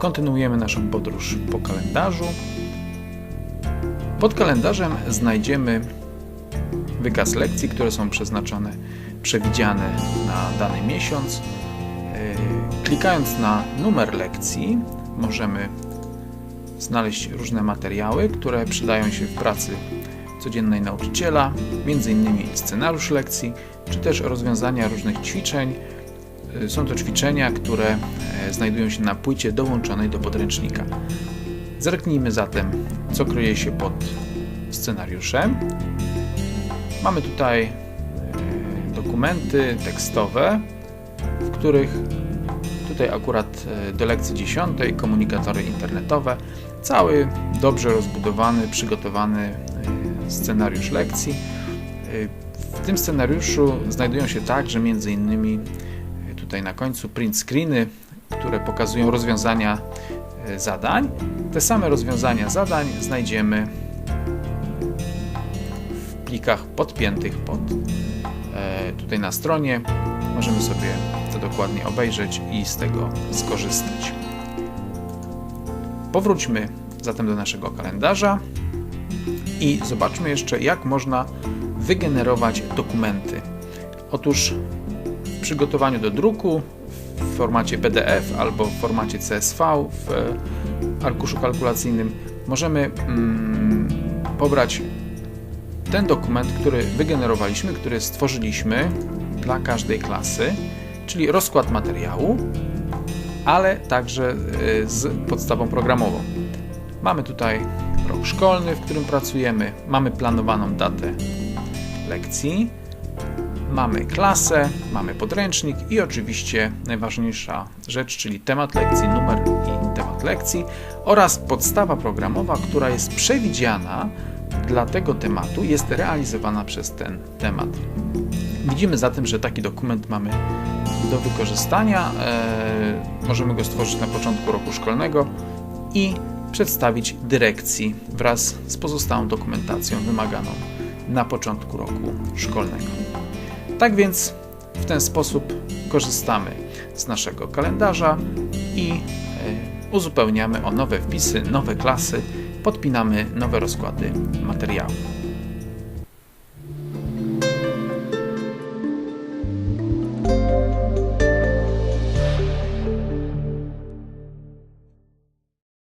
Kontynuujemy naszą podróż po kalendarzu. Pod kalendarzem znajdziemy wykaz lekcji, które są przeznaczone, przewidziane na dany miesiąc. Yy, Klikając na numer lekcji, możemy znaleźć różne materiały, które przydają się w pracy codziennej nauczyciela, m.in. scenariusz lekcji, czy też rozwiązania różnych ćwiczeń. Y, Są to ćwiczenia, które e, znajdują się na płycie dołączonej do podręcznika. Zerknijmy zatem, co kryje się pod scenariuszem. Mamy tutaj e, dokumenty tekstowe, w których tutaj akurat e, do lekcji 10 komunikatory internetowe, cały dobrze rozbudowany, przygotowany e, scenariusz lekcji. E, W tym scenariuszu znajdują się także między innymi e, tutaj na końcu print screeny, które pokazują rozwiązania e, zadań. Te same rozwiązania zadań znajdziemy w plikach podpiętych pod e, tutaj na stronie. Możemy sobie to dokładnie obejrzeć i z tego skorzystać. Powróćmy zatem do naszego kalendarza i zobaczmy jeszcze, jak można wygenerować dokumenty. Otóż przygotowaniu do druku w formacie PDF albo w formacie CSV w arkuszu kalkulacyjnym. Możemy mm, pobrać ten dokument, który wygenerowaliśmy, który stworzyliśmy dla każdej klasy, czyli rozkład materiału, ale także y, z podstawą programową. Mamy tutaj rok szkolny, w którym pracujemy, mamy planowaną datę lekcji, mamy klasę, mamy podręcznik i oczywiście najważniejsza rzecz, czyli temat lekcji, numer i temat lekcji oraz podstawa programowa, która jest przewidziana dla tego tematu, jest realizowana przez ten temat. Widzimy zatem, że taki dokument mamy do wykorzystania. E, możemy go stworzyć na początku roku szkolnego i przedstawić dyrekcji wraz z pozostałą dokumentacją wymaganą na początku roku szkolnego. Tak więc w ten sposób korzystamy z naszego kalendarza i e, uzupełniamy o nowe wpisy, nowe klasy, podpinamy nowe rozkłady materiału.